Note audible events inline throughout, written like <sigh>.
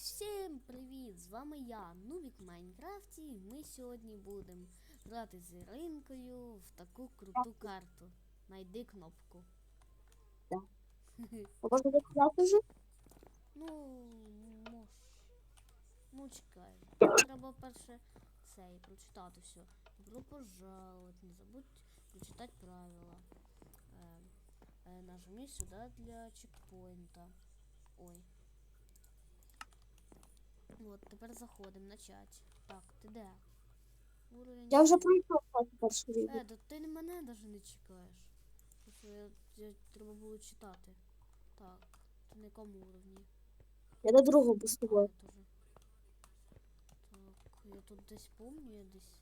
Всім привіт! З вами я, Нубік в Майнкрафті. і Ми сьогодні будемо грати з Іринкою в таку круту карту. Найди кнопку. Можна вже? Ну, мож. Ну, чекай. Треба перше цей прочитати все. Добро пожаловать. Не забудь прочитати правила. Е, е, нажми сюди для чекпоінта. Ой. От, тепер заходимо начать. Так, ти де? Уровень. Я вже пройшов перший рівень. Е, то ти мене навіть не чекаєш. Просто я, я, треба було читати. Так, ти на якому уровні? Я на другому тоже. Так, я тут десь помню, я десь.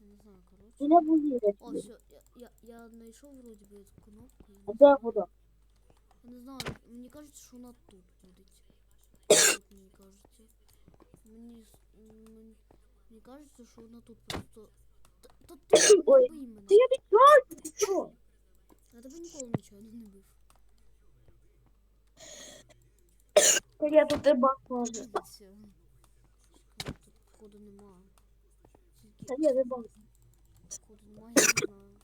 Я не знаю, коротше. Не вугілля. О, все, я, я, я знайшов вроді би кнопку. Я А де вода? я не знаю, мені кажеться, що вона тут буде. Тут мені кажеться. Мені, с- мені, мені кажеться, що вона тут просто. Та, та ти не Ой, бий мене. Ти я відчуваю, ти що? Я тебе ніколи нічого не бив. Та я тут тебе бачу. Дивіться. Чекай, тут походу нема. Тільки Та я не бачу. Походу немає, я не знаю.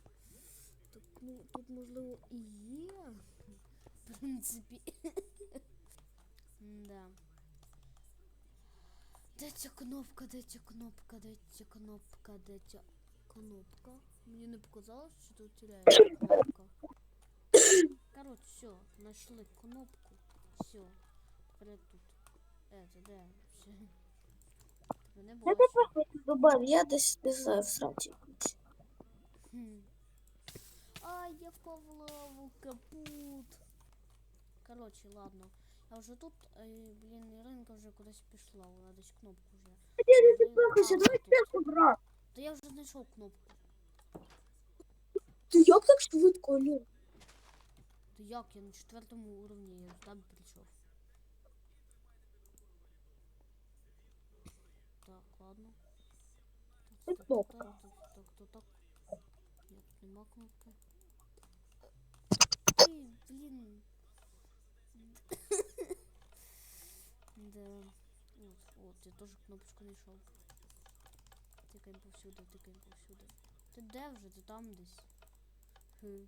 Так, ну, тут можливо і є. В принципі. <laughs> да. Де ця кнопка, де ця кнопка, де ця кнопка, де ця кнопка? Мені не показалось, що тут теряється кнопка. Короче, все, знайшли кнопку. Все. Тепер тут. Це де? Все. Тебе не Я було. добавив, я десь не знаю. Хм. Ай, я впав в лаву, капут. Короче, ладно. Я вже тут, е, блін, Іринка вже кудись пішла, вона десь кнопку вже. Я не Можливо, запихайся, а, давай тут. чесно, брат. Та я вже знайшов кнопку. Ти як так швидко, Алін? То як я на четвертому уровні я там прийшов. Так, ладно. Це Так, так, кнопка. так, так, так, так, От, от, я теж кнопочку знайшов. Тикаємо повсюди, тикаємо повсюди. Ти де вже? Ти там десь? Хм.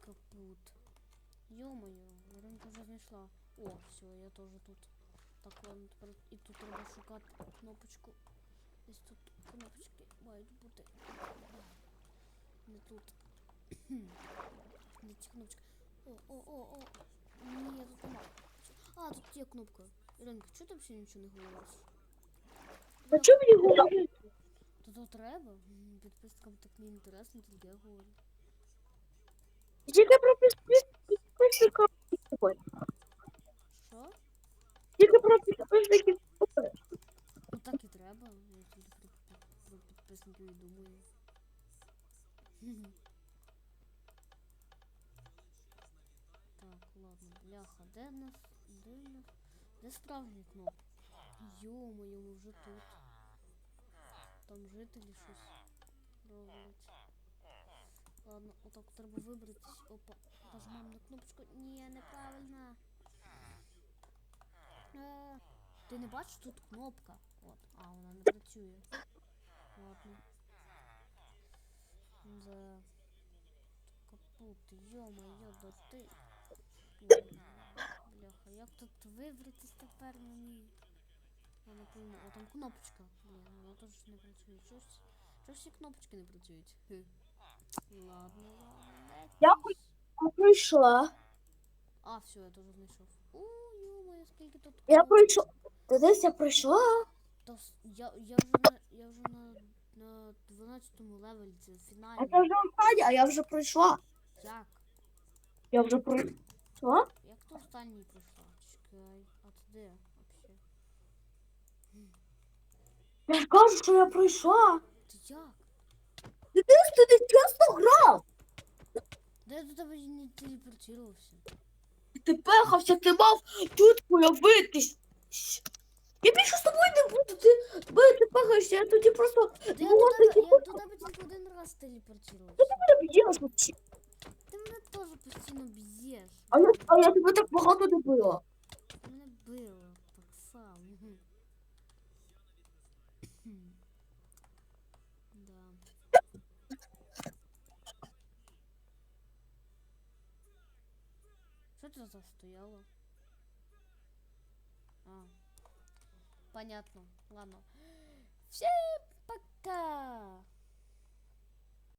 Капут. Ё-моё, ринка вже знайшла. О, все, я теж тут. Так, ладно, тепер і тут треба шукати кнопочку. Десь тут кнопочки мають бути. Не тут. Не ці. О, о, о, о. Ні, тут нема. А, тут є кнопка. Іринка, чого ти взагалі нічого не говориш? А чому мені говорити? То то треба? М, Підписникам так не інтересно, тільки я говорю. Тільки про підписника. Що? Тільки про підписників. Ну так і треба. Я тільки про, підписників і думаю. <laughs> так, ладно, бляха, де нас? Де нас? Де справжня кнопка? Йо-моє, ми вже тут. Там жителі щось роблять. Ладно, отак треба вибратись. Опа, нажимаємо на кнопочку. Ні, неправильно. Е, Ти не бачиш тут кнопка? От, а вона не працює. Ладно. Да. Капут, йо-моє, да ти. Бляха, як тут вибратись тепер мені? Я не пойму. О, там кнопочка. Блін, вона теж не працює. Чогось, чогось всі кнопочки не працюють. Хе. Ладно, ладно. Я. Я пройшла. А, все, я теж знайшов. У, йо-моє, скільки тут Я кнопок. пройшла. Ти десь я пройшла? Та с- я, я вже на я вже на, на 12 левелі, це А фінальний. це вже останнє, а я вже пройшла. Як? Я вже пройшла? Як ти останній пройшла? Чекай, а ти де вообще? Я ж кажу, що я пройшла. Ти як? Ти ти не чесно грав. Де я до тебе не телепортувався? Ти пехався, ти мав тут появитись. Я більше з тобою не буду. Ти тебе ти пехаєшся, я тоді просто я до ти тебе, я до тебе тільки один раз телепортувався. не б'єш. Ти мене теж постійно б'єш. А я, а я тебе так багато не била. Ти мене вбила так само. да. Что это за стояло? А. Понятно. Ладно. Всем пока!